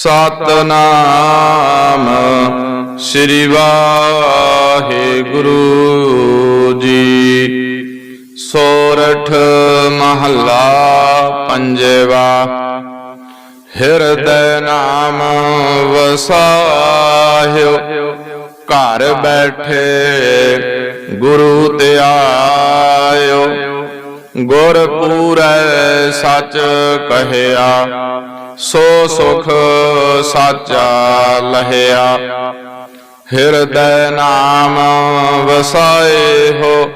ਸਤਨਾਮ ਸ੍ਰੀ ਵਾਹਿਗੁਰੂ ਜੀ। ਸੋਰਠ ਮਹੱਲਾ ਪੰਜਵਾ, ਹਿਰਦੈ ਨਾਮ ਵਸਾਹਿਓ। ਘਰ ਬੈਠੇ ਗੁਰੂ ਤੇ ਆਇਓ। ਗੁਰ ਪੂਰੈ ਸੱਚ ਕਹਿਆ ਸੋ ਸੁਖ ਸਾਚਾ ਲਹਿਆ। ਹਿਰਦੈ ਨਾਮ ਵਸਾਏ ਹੋ।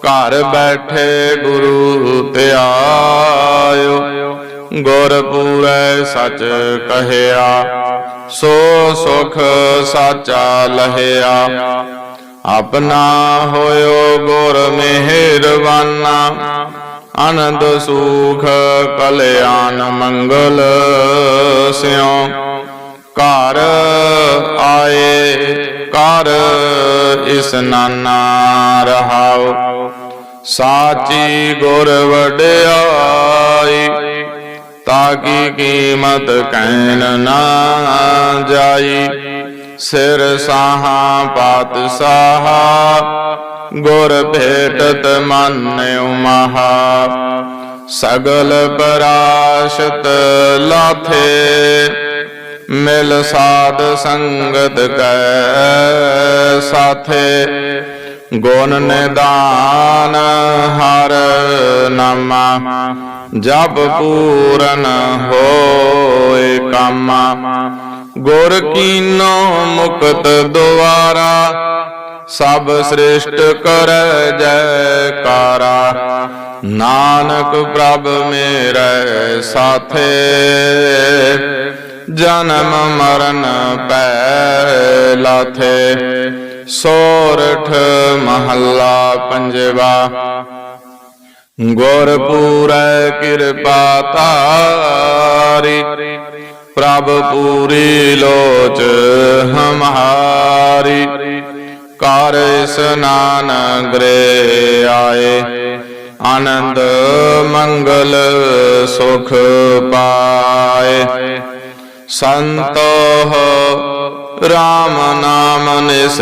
ਘਰ ਬੈਠੇ ਗੁਰੂ ਧਿਆਇਓ ਗੁਰ ਪੂਰੈ ਸਚ ਕਹਿਆ। ਸੋ ਸੁਖ ਸਾਚਾ ਲਹਿਆ। ਆਪਣਾ ਹੋਇਓ ਗੁਰ ਮਿਹਰਬਾਨਾ। ਆਨੰਦ ਸੁਖ, ਕਲਿਆਣ ਮੰਗਲ ਸਿਉ। ਘਰ ਆਏ ਕਰ ਇਸ ਨਾਨਾ ਰਹਾਉ। ਸਾਚੀ ਗੁਰ ਵਡਿਆਈ ਤਾਕੀ ਕੀਮਤ ਕਹਿਣ ਨਾ ਜਾਈ। ਸਿਰ ਸਾਹਾ ਪਾਤਸ਼ਾਹ ਗੁਰ ਭੇਟਤ ਮਾਨਿਉ ਮਹਾ। ਸਗਲ ਪਰਾਸ਼ਤ ਲਾਥੇ, ਮਿਲ ਸਾਧ ਸੰਗਤ ਕੈ ਸਾਥੇ। ਗੁਣ ਨਿਦਾਨ ਹਰ ਨਾਮਾ ਜਬ ਪੂਰਨ ਹੋਏ ਕਾਮਾ। ਗੁਰ ਕੀਨੋ ਮੁਕਤ ਦੁਆਰਾ ਸਭ ਸ੍ਰਿਸ਼ਟ ਕਰੈ ਜੈਕਾਰਾ। ਨਾਨਕ ਪ੍ਰਭ ਮੇਰੇ ਸਾਥੇ। ਜਨਮ ਮਰਨ ਪੈ ਲਾਥੇ ਸੋਰਠ ਮਹੱਲਾ ਪੰਜਵਾ। ਗੁਰ ਪੂਰੈ ਕਿਰਪਾ ਤਾਰੀ ਪ੍ਰਭ ਪੂਰੀ ਲੋਚ ਹਮਾਰੀ। ਕਰ ਇਸਨਾਨ ਗ੍ਰੇ ਆਏ। ਆਨੰਦ ਮੰਗਲ ਸੁਖ ਪਾਏ। ਸੰਤੋਹ RAM ਨਾਮ ਨਿਸ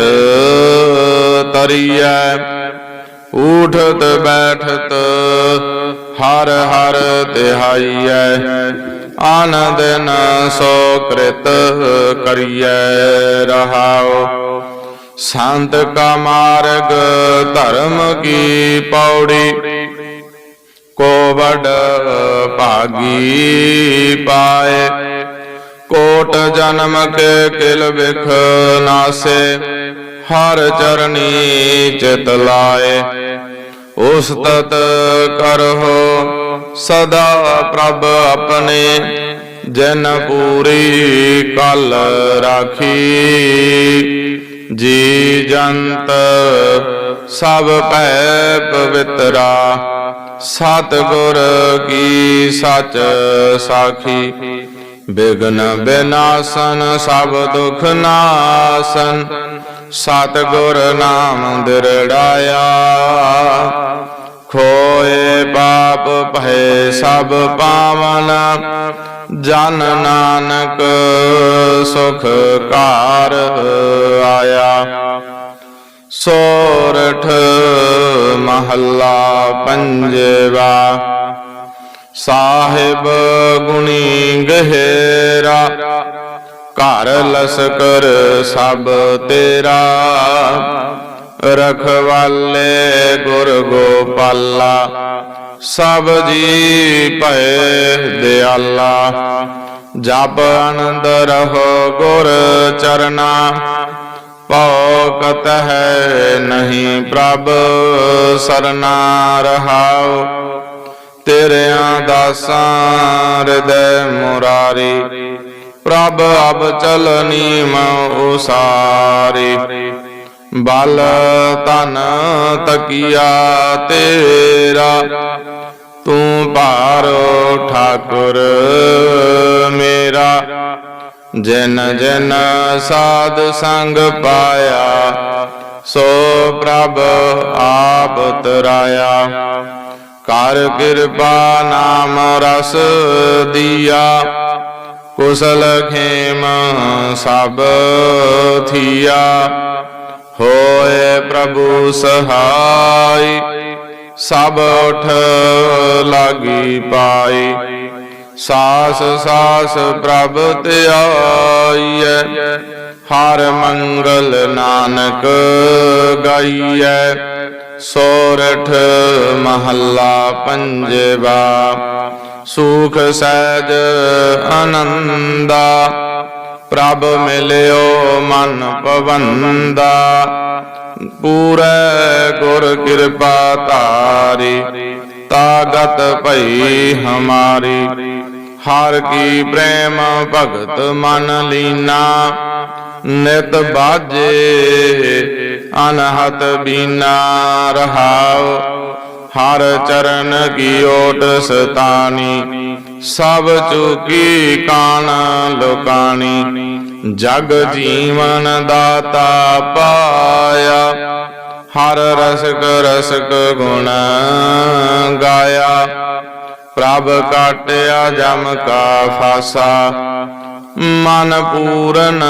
ਤਰੀਐ ਉਠਤ ਬੈਠਤ ਹਰ ਹਰ ਤਿਹਾਈਐ ਆਨੰਦ ਨ ਸੋ ਕ੍ਰਿਤ ਕਰੀਐ ਰਹਾਉ। ਸੰਤ ਕਾ ਮਾਰਗ, ਧਰਮ ਕੀ ਪੌੜੀ? ਕੋ ਵਡ ਭਾਗੀ ਪਾਏ, ਕੋਟ ਜਨਮ ਕੇ ਕਿਲ ਵਿਖ ਨਾਸੇ, ਹਰ ਚਰਨੀ ਚਿਤ ਲਾਏ। ਉਸ ਤਤ ਕਰਹੁ ਸਦਾ ਪ੍ਰਭ ਆਪਣੇ, ਜਨ ਪੂਰੀ ਕਲ ਰਾਖੀ। ਜੀ ਜੰਤ ਸਭ ਭੈ ਪਵਿੱਤਰਾ ਸਤ ਗੁਰ ਕੀ ਸਚ ਸਾਖੀ। ਬਿਗਨ ਬਿਨਾਸਨ ਸਭ ਦੁਖ ਨਾਸਨ ਸਤ ਗੁਰ ਨਾਮ ਦਿਰੜਾਇਆ। ਖੋਏ ਪਾਪ ਭੈ ਸਭ ਪਾਵਨ। ਜਨ ਨਾਨਕ ਸੁਖ ਕਾਰ ਆਇਆ। ਸੋਰਠ ਮਹੱਲਾ ਪੰਜਵਾ। ਸਾਹਿਬ ਗੁਣੀ ਗਹਿਰਾ। ਘਰ ਲਸਕਰ ਸਭ ਤੇਰਾ। ਰਖਵਾਲੇ ਗੁਰ ਗੋਪਾਲਾ, ਸਭ ਜੀ ਭੈ ਦਿਆਲਾ। ਜਪ ਆਨੰਦ ਰਹੋ ਗੁਰ ਚਰਨਾ ਪਉ ਹੈ ਨਹੀਂ ਪ੍ਰਭ ਸਰਨਾ ਰਹਾਉ। ਤੇਰਿਆਂ ਦਾਸਾਂ ਹਿਰਦੈ ਮੁਰਾਰੀ, ਪ੍ਰਭ ਅਬ ਚਲਨੀ ਮਉ ਉਸਾਰੀ। ਬਲ ਤਨ ਤਕੀਆ ਤੇਰਾ, ਤੂੰ ਭਾਰੋ ਠਾਕੁਰ ਮੇਰਾ। ਜਨ ਜਨ ਸਾਧ ਸੰਗ ਪਾਇਆ, ਸੋ ਪ੍ਰਭ ਆਪ ਤਰਾਇਆ। ਕਰ ਕਿਰਪਾ ਨਾਮ ਰਸ ਦੀਆ, ਕੁਸਲ ਖੇਮ ਸਭ ਥੀਆ। ਹੋਏ ਪ੍ਰਭੂ ਸਹਾਈ, ਸਭ ਉਠ ਲਾਗੀ ਪਾਈ। ਸਾਸ ਸਾਸ ਪ੍ਰਭ ਧਿਆਈਐ, ਹਰ ਮੰਗਲ ਨਾਨਕ ਗਾਈਐ। ਸੋਰਠ ਮਹੱਲਾ ਪੰਜਵਾ, ਸੁਖ ਸਹਿਜ ਆਨੰਦਾ ਪ੍ਰਭ ਮਿਲਿਓ ਮਨ ਪਵੰਦਾ। ਪੂਰੇ ਗੁਰ ਕਿਰਪਾ ਧਾਰੀ ਤਾਗਤ ਭਈ ਹਮਾਰੀ। ਹਰ ਕੀ ਪ੍ਰੇਮ ਭਗਤ ਮਨ ਲੀਨਾ, ਨਿਤ ਬਾਜੇ ਅਨਹਤ ਬੀਨਾ ਰਹਾਉ। ਹਰ ਚਰਨ ਕੀ ਓਟ ਸਤਾਨੀ ਸਭ ਚੁਕੀ ਕਾਣ ਲੋਕਾਣੀ, ਜਗ ਜੀਵਨ ਦਾਤਾ ਪਾਇਆ। ਹਰ ਰਸਕ ਰਸਕ ਗੁਣ ਗਾਇਆ। ਪ੍ਰਭ ਕਾਟਿਆ ਜਮ ਕਾ ਫਾਸਾ, ਮਨ ਪੂਰਨ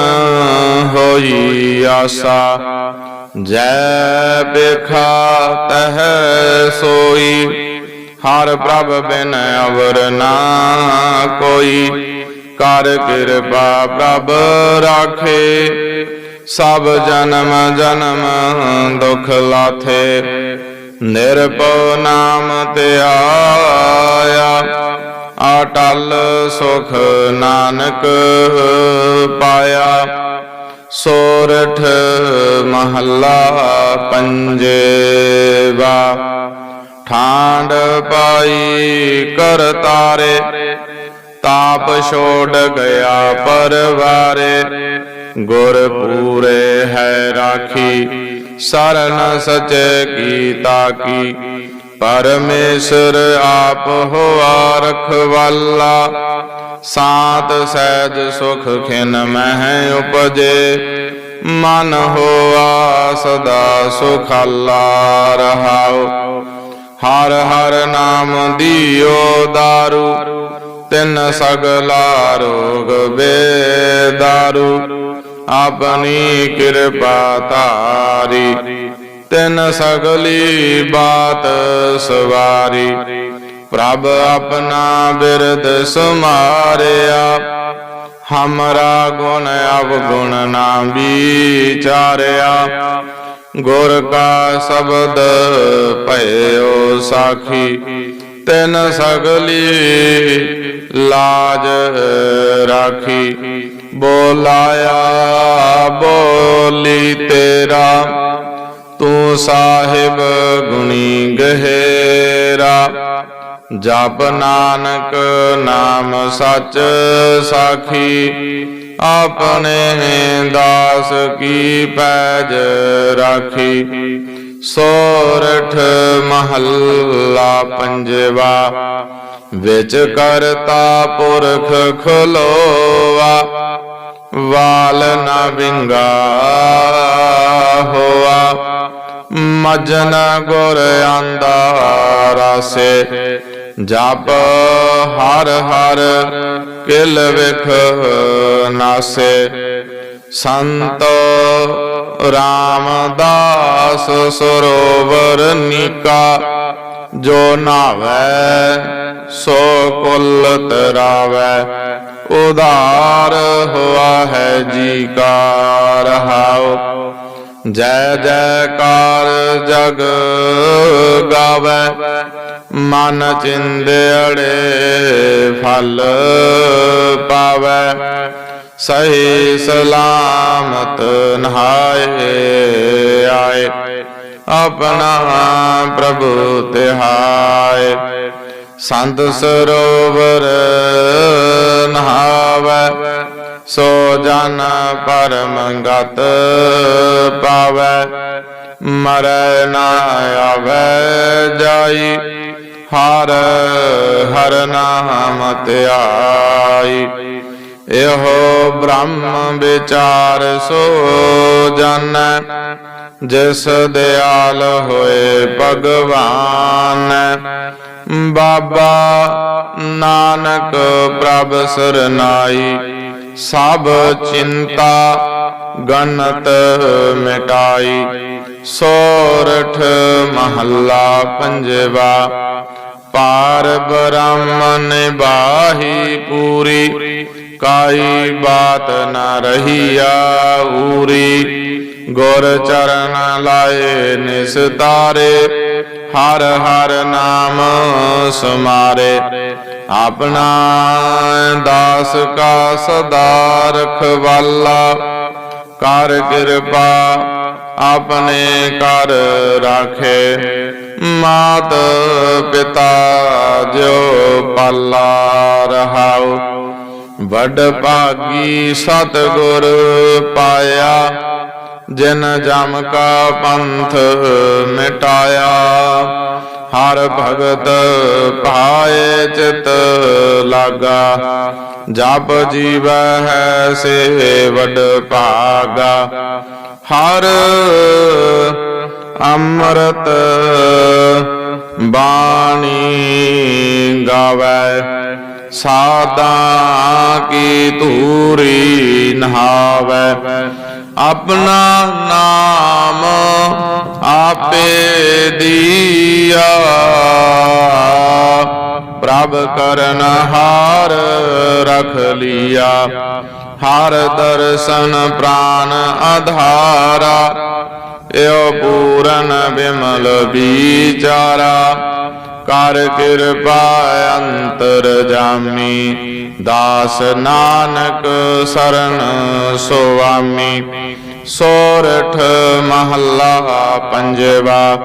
ਹੋਈ ਆਸਾ। ਜੈ ਬੇਖਾ ਤਹ ਸੋਈ ਹਰ ਪ੍ਰਭ ਬਿਨ ਅਵਰ ਨਾ ਕੋਈ। ਕਰ ਕਿਰਪਾ ਪ੍ਰਭ ਰਾਖੇ। ਸਭ ਜਨਮ ਜਨਮ ਦੁਖ ਲਾਥੇ। ਨਿਰਭਉ ਨਾਮ ਧਿਆਇਆ ਅਟਲ ਸੁਖ ਨਾਨਕ ਪਾਇਆ। ਸੋਰਠ ਮਹੱਲਾ ਪੰਜਵਾ। ਠਾਂਡ ਪਾਈ ਕਰ ਤਾਰੇ, ਤਾਪ ਛੋੜ ਗਿਆ ਪਰਵਾਰੇ। ਗੁਰ ਪੂਰੇ ਹੈ ਰਾਖੀ, ਸਰਨ ਸਚੇ ਕੀ। ਤਾਕੀ ਪਰਮੇਸ਼ਰ ਆਪ ਹੋਆ ਰਖਵਾਲਾ, ਸਾਤ ਸਹਿਜ ਸੁਖ ਖਿਨ ਮਹਿ ਉਪਜੇ। ਮਨ ਹੋਆ ਸਦਾ ਸੁਖਾਲਾ ਰਹਾਉ ਹਰ ਹਰ ਨਾਮ ਦਿਓ ਦਾਰੂ, ਤਿਨ ਸਗਲਾ ਰੋਗ ਬੇਦਾਰੂ। ਆਪਣੀ ਕਿਰਪਾ ਤਾਰੀ ਤਿੰਨ ਸਗਲੀ ਬਾਤ ਸਵਾਰੀ। ਪ੍ਰਭ ਆਪਣਾ ਬਿਰਦ ਸਮਾਰਿਆ, ਹਮਰਾ ਗੁਣ ਅਵਗੁਣ ਨਾ ਵਿਚਾਰਿਆ। ਗੁਰ ਕਾ ਸ਼ਬਦ ਭਇਓ ਸਾਖੀ, ਤਿਨ ਸਗਲੀ ਲਾਜ ਰਾਖੀ। ਬੋਲਾਇਆ, ਬੋਲੀ ਤੇਰਾ, ਤੂੰ ਸਾਹਿਬ ਗੁਣੀ ਗਹਿਰਾ। ਜਪ ਨਾਨਕ ਨਾਮ ਸੱਚ ਸਾਖੀ ਆਪਣੇ ਦਾਸ ਕੀ ਪੈਜ ਰਾਖੀ ਸੋਰਠ ਮਹੱਲਾ ਪੰਜਵਾ ਵਿੱਚ ਕਰਤਾ ਪੁਰਖ ਖਲੋਵਾ ਵਾਲ ਨਾ ਵਿੰਗਾ ਹੋਆ ਮਜਨ ਗੁਰ ਆਂਦਾ ਰਸੇ ਜਪ ਹਰ ਹਰ ਕਿਲ ਵਿਖ ਨਾਸੇ। ਸੰਤ ਰਾਮਦਾਸ ਸਰੋਵਰ ਨਿਕਾ, ਜੋ ਨਾਵੇ, ਸੋ ਕੁਲ ਤਰਾਵੇ ਉਧਾਰ ਹੋਆ ਹੈ ਜੀ ਕਾ ਰਹਾਉ ਜੈ ਜੈਕਾਰ ਜਗ ਗਾਵੇ, ਮਨ ਚਿੰਦੜੇ ਫਲ ਪਾਵੇ। ਸਹੀ ਸਲਾਮਤ ਨਹਾਏ ਆਏ, ਆਪਣਾ ਪ੍ਰਭੂ ਤਿਹਾਏ। ਸੰਤ ਸਰੋਵਰ ਨਹਾਵੇ ਸੋ ਜਨ ਪਰਮ ਗਤ ਪਾਵੇ, ਮਰੈ ਨਾ ਆਵੇ ਜਾਈ। ਹਰ ਹਰ ਨਾਮ ਧਿਆਈ। ਇਹੋ ਬ੍ਰਹਮ ਵਿਚਾਰ ਸੋ ਜਾਣੈ ਜਿਸ ਦਿਆਲ ਹੋਏ ਭਗਵਾਨ। ਬਾਬਾ ਨਾਨਕ ਪ੍ਰਭ ਸਰਨਾਈ ਸਭ ਚਿੰਤਾ ਗਨਤ ਮਿਟਾਈ। ਸੋਰਠ ਮਹੱਲਾ ਪੰਜਵਾ, ਪਾਰ ਬ੍ਰਹਮ ਨਿਬਾਹੀ ਪੂਰੀ। ਕਾਈ ਬਾਤ ਨ ਰਹੀਆ ਊਰੀ। ਗੁਰ ਚਰਨ ਲਾਏ ਨਿਸਤਾਰੇ ਹਰ ਹਰ ਨਾਮ ਸਮਾਰੇ। ਆਪਣਾ ਦਾਸ ਕਾ ਸਦਾ ਰਖਵਾਲਾ। ਕਰ ਕਿਰਪਾ ਆਪਣੇ ਕਰ ਰਾਖੇ। ਮਾਤ ਪਿਤਾ ਜੋ ਪਾਲਾ ਰਹਾਉ। ਵਡ ਭਾਗੀ ਸਤਗੁਰ ਪਾਇਆ। ਜਿਨ ਜਮ ਕਾ ਪੰਥ ਮਿਟਾਇਆ। ਹਰ ਭਗਤ ਪਾਏ ਚਿਤ ਲਾਗਾ। ਜਪ ਜੀਵ ਹੈ ਸੇ ਵੱਡ ਭਾਗਾ। ਹਰ ਅੰਮ੍ਰਿਤ ਬਾਣੀ ਗਾਵੇ। ਸਾਦਾ ਕੀ ਧੂਰੀ ਨਹਾਵੇ। ਆਪਣਾ ਨਾਮ ਆਪੇ ਦੀਆ। ਪ੍ਰਭ ਕਰਨ ਹਾਰ ਰਖ ਲਿਆ। ਹਰ ਦਰਸ਼ਨ ਪ੍ਰਾਨ ਆਧਾਰਾ। ਏਉ ਪੂਰਨ ਬਿਮਲ ਵਿਚਾਰਾ। ਕਰ ਕਿਰਪਾ ਅੰਤਰ ਜਾਮੀ। ਦਾਸ ਨਾਨਕ ਸਰਣ ਸੁਆਮੀ। ਸੋਰਠ ਮਹੱਲਾ ਪੰਜਵਾ।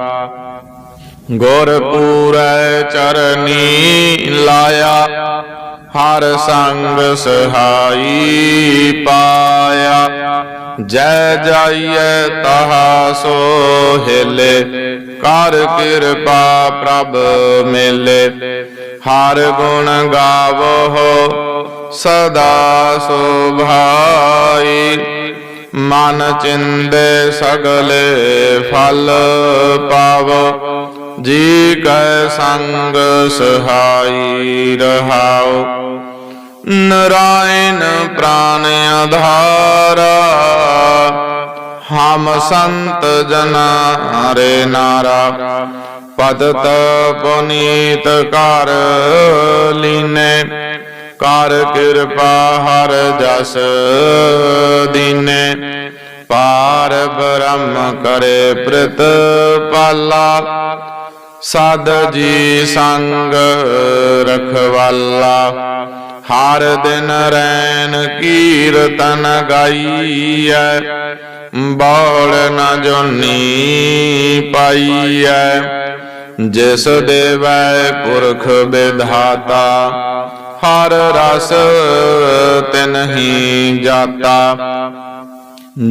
ਗੁਰਪੂਰੈ ਚਰਨੀ ਲਾਇਆ। ਹਰ ਸੰਗ ਸਹਾਈ ਪਾਇਆ। ਜੈ ਜਾਈਐ ਤਹਾ ਸੋ ਹਿਲੇ, ਕਰ ਕਿਰਪਾ ਪ੍ਰਭ ਮਿਲੇ। ਹਰ ਗੁਣ ਗਾਵੋ ਸਦਾ ਸੁਭਾਈ ਮਨ ਚਿੰਦੇ ਸਗਲੇ ਫਲ ਪਾਵੋ, ਜੀ ਕੈ ਸੰਗ ਸਹਾਈ ਰਹਾਉ। ਨਰਾਇਣ ਪ੍ਰਾਨ ਆਧਾਰਾ ਹਮ ਸੰਤ ਜਨਾ ਹਰੇ ਨਾਰਾ ਪਦਤ ਪੁਨੀਤ ਕਰ ਲੀਨੇ ਕਰ ਕਿਰਪਾ ਹਰ ਜਸ ਦੀਨੇ ਪਾਰ ਬ੍ਰਹਮ ਕਰੇ ਪ੍ਰਤ ਪਾਲਾ ਸਦ ਜੀ ਸੰਗ ਰਖਵਾਲਾ, ਹਰ ਦਿਨ ਰੈਨ ਕੀਰਤਨ ਗਾਈਐ, ਬੋਲ ਨ ਜੋਨੀ ਪਾਈਐ। ਜਿਸ ਦੇਵੈ ਪੁਰਖ ਵਿਧਾਤਾ, ਹਰ ਰਸ ਤਿਨਹੀ ਜਾਤਾ।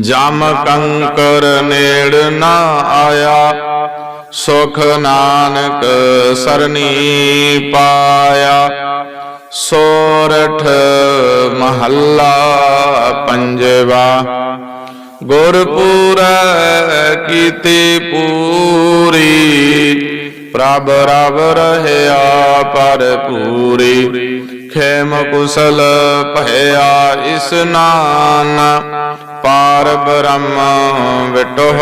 ਜਮ ਕੰਕਰ ਨੇੜ ਨਾ ਆਇਆ ਸੁਖ ਨਾਨਕ ਸਰਨੀ ਪਾਇਆ, ਸੋਰਠ ਮਹੱਲਾ ਪੰਜਵਾ। ਗੁਰਪੂਰੈ ਕੀਤੀ ਪੂਰੀ, ਪ੍ਰਭ ਰਵ ਰਹਿਆ ਪਰ ਪੂਰੀ। ਖੇਮ ਕੁਸਲ ਭਇਆ ਇਸਨਾਨ ਪਾਰ ਬ੍ਰਹਮ ਵਿਟੋ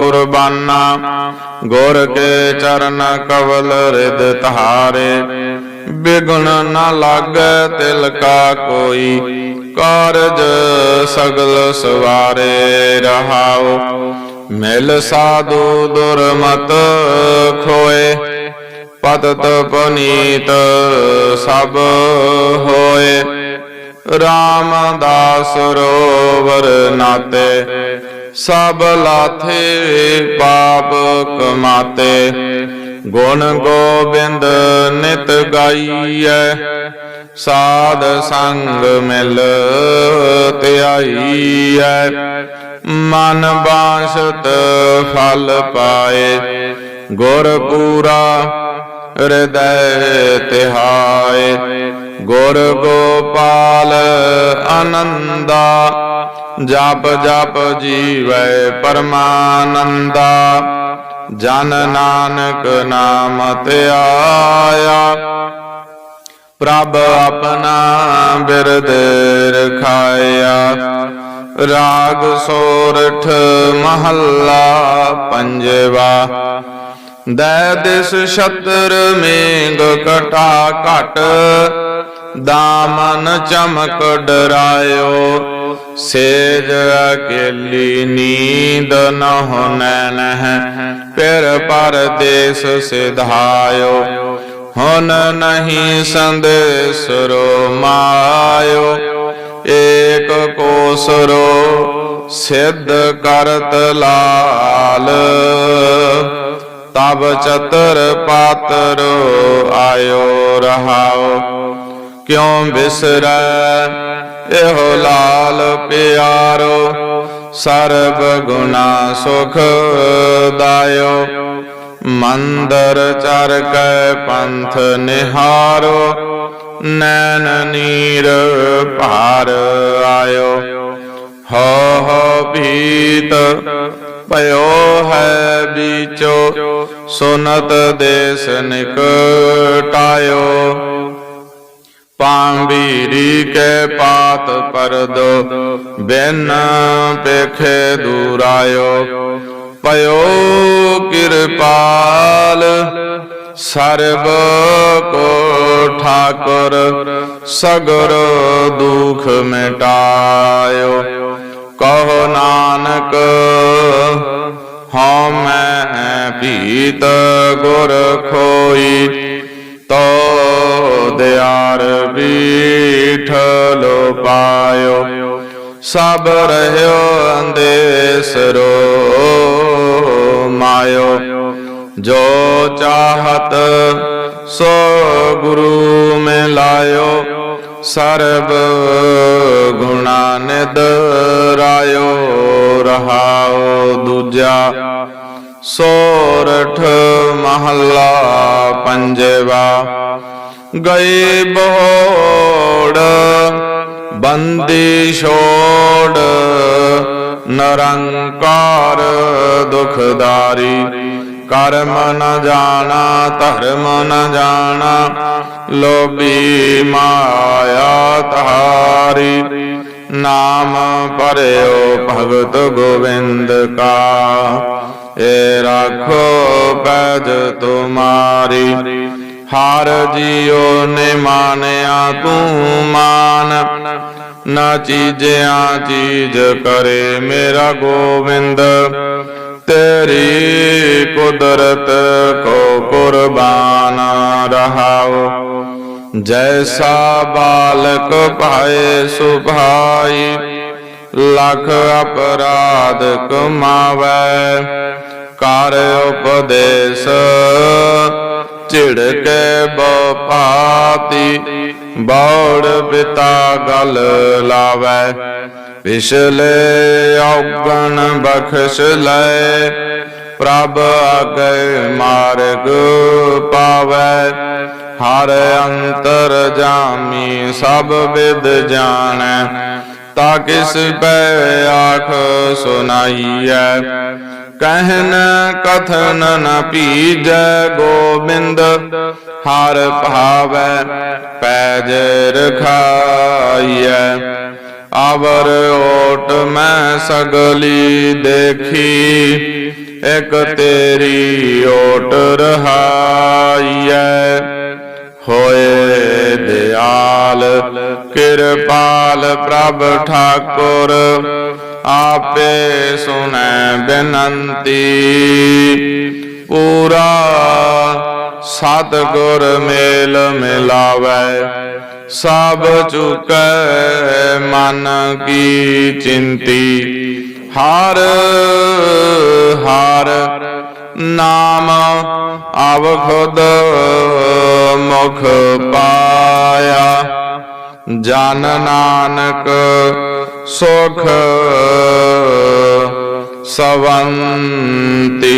ਕੁਰਬਾਨਾ, ਗੁਰ ਕੇ ਚਰਨ ਕਵਲ ਰਿਦ ਤਹਾਰੇ ਬਿਗੁਣ ਨ ਲਾਗੈ ਤਿਲ ਕਾ ਕੋਈ, ਕਾਰਜ ਸਗਲ ਸਵਾਰੇ ਰਹਾਓ ਮਿਲ ਸਾਧੂ ਦੁਰਮਤ ਖੋਏ, ਪਤਤ ਪਨੀਤ ਸਭ ਹੋਏ। ਰਾਮਦਾਸ ਰੋਵਰ ਨਾਤੇ, ਸਭ ਲਾਥੇ ਪਾਪ ਕਮਾਤੇ। ਗੁਣ ਗੋਬਿੰਦ ਨਿਤ ਗਾਈਐ, ਸਾਧ ਸੰਗ ਮਿਲ ਧਿਆਈਐ। ਮਨ ਬਾਸਤ ਫਲ ਪਾਏ, ਗੁਰ ਪੂਰਾ ਹਿਰਦੈ ਤਿਹਾਏ। ਗੁਰ ਗੋਪਾਲ ਆਨੰਦਾ, ਜਪ ਜਪ ਜੀਵੈ ਪਰਮਾਨੰਦਾ। ਜਨ ਨਾਨਕ ਨਾਮ ਧਿਆਇਆ ਪ੍ਰਭ ਆਪਣਾ ਬਿਰਦ ਰਖਾਇਆ। ਰਾਗ ਸੋਰਠ ਮਹੱਲਾ ਪੰਜਵਾ, ਦੈ ਦਿਸ ਛਤਰ ਮੇਘ ਕਟਾ ਘਟ। ਦਾਮਨ ਚਮਕ ਡਰਾਇਓ ਸੇਜ ਅਕੇਲੀ ਨੀਂਦ ਨ ਹੋਨੈ ਨਹਿ ਫਿਰ ਪਰਦੇਸ ਸਿਧਾਇਓ। ਹੁਣ ਨਹੀਂ ਸੰਦੇਸਰੋ ਮਾਇਓ, ਏਕ ਕੋਸਰੋ ਸਿੱਧ ਕਰਤ ਲਾਲ। ਤਬ ਚਤਰ ਪਾਤਰ ਆਇਓ ਰਹਾਓ। ਕਿਉ ਬਿਸਰੈ? ਇਹੋ ਲਾਲ ਪਿਆਰੋ, ਸਰਬ ਗੁਣਾ ਸੁਖ ਦਾਇਓ। ਮੰਦਰ ਚਰ ਕੈ ਪੰਥ ਨਿਹਾਰੋ, ਨੈਣ ਨੀਰ ਭਾਰ ਆਇਓ। ਹੋ ਹੋ ਭੀਤ ਭਇਓ ਹੈ ਵਿਚੋ ਸੁਨਤ ਦੇਸ ਨਿਕਟਾਇਓ। ਪਾਂਬੀਰੀ ਕੇ ਪਾਤ ਪਰਦੋ, ਬਿਨ ਪੇਖੇ ਦੂਰਾਇਓ। ਪਇਓ ਕਿਰਪਾਲ, ਸਰਬ ਕੋ ਠਾਕੁਰ, ਸਗਰ ਦੁਖ ਮਿਟਾਇਓ। ਕਹੋ ਨਾਨਕ, ਹਉ ਮੈਂ ਭੀਤ ਗੁਰ ਖੋਈ। ਤੋ ਦਿਆਰ ਬੀਠਲ ਪਾਇਓ। ਸਭ ਰਹਿਓ ਅੰਦੇਸਰੋ ਮਾਇਓ। ਜੋ ਚਾਹਤ ਸੋ ਗੁਰੂ ਮੇ ਲਾਇਓ ਸਰਬ ਗੁਣਾ ਨਿਦ ਰਾਇਓ। ਰਹਾਓ ਦੂਜਾ ਸੋਰਠ ਮਹੱਲਾ ਪੰਜਵਾ। ਗਏ ਬੋੜ, ਬੰਦੀ ਛੋੜ, ਨਰੰਕਾਰ ਦੁਖਦਾਰੀ। ਕਰਮ ਨ ਜਾਣਾ, ਧਰਮ ਨ ਜਾਣਾ, ਲੋਭੀ ਮਾਇਆ ਤਾਰੀ ਨਾਮ ਪਰਿਓ ਭਗਤ ਗੋਵਿੰਦ ਕਾ। ਏ ਰਾਖੋ ਪੈਜ ਤੁਮਾਰੀ, ਹਰ ਜੀਉ ਨੇ ਮਾਨਿਆ ਤੂੰ ਮਾਨ। ਨਾ ਚੀਜਿਆ ਚੀਜ ਕਰੇ ਮੇਰਾ ਗੋਵਿੰਦ, ਤੇਰੀ ਕੁਦਰਤ ਕੋ ਕੁਰਬਾਨ ਰਹਾਓ। ਜੈਸਾ ਬਾਲਕ ਭਾਏ ਸੁਭਾਈ, ਲਖ ਅਪਰਾਧ ਕਮਾਵੈ। ਕਰ ਉਪਦੇਸ਼। ਝਿੜਕੇ ਬਪਾਤੀ ਬੌੜ ਪਿਤਾ ਗਲ ਲਾਵੈ। ਪਿਛਲੇ ਔਗਣ ਬਖਸ਼ ਲੈ ਪ੍ਰਭ ਆਗੇ ਮਾਰਗ ਪਾਵੈ। ਹਰ ਅੰਤਰ ਜਾਮੀ ਸਭ ਵਿਦ ਜਾਣੈ, ਤਾ ਕਿਸ ਪੈ ਆਖ ਸੁਨਾਈਐ। ਕਹਿਨ ਕਥਨ ਨ ਪੀਜੈ ਗੋਬਿੰਦ, ਹਰ ਭਾਵੈ ਪੈਜ ਰਖਾਈਐ। ਆਵਰ ਓਟ ਮੈਂ ਸਗਲੀ ਦੇਖੀ, ਇਕ ਤੇਰੀ ਓਟ ਰਹਾਈਐ। ਹੋਏ ਦਿਆਲ, ਕਿਰਪਾਲ ਪ੍ਰਭ ਠਾਕੁਰ ਆਪੇ ਸੁਨੈ ਬੇਨੰਤੀ। ਪੂਰਾ ਸਤਿਗੁਰ ਮੇਲ ਮਿਲਾਵੈ। ਸਭ ਚੁਕੈ ਮਨ ਕੀ ਚਿੰਤੀ। ਹਰ ਹਰ ਨਾਮ ਆਵ ਖੁਦ ਮੁਖ ਪਾਇਆ। ਜਨ ਨਾਨਕ ਸੁਖ ਸਵੰਤੀ।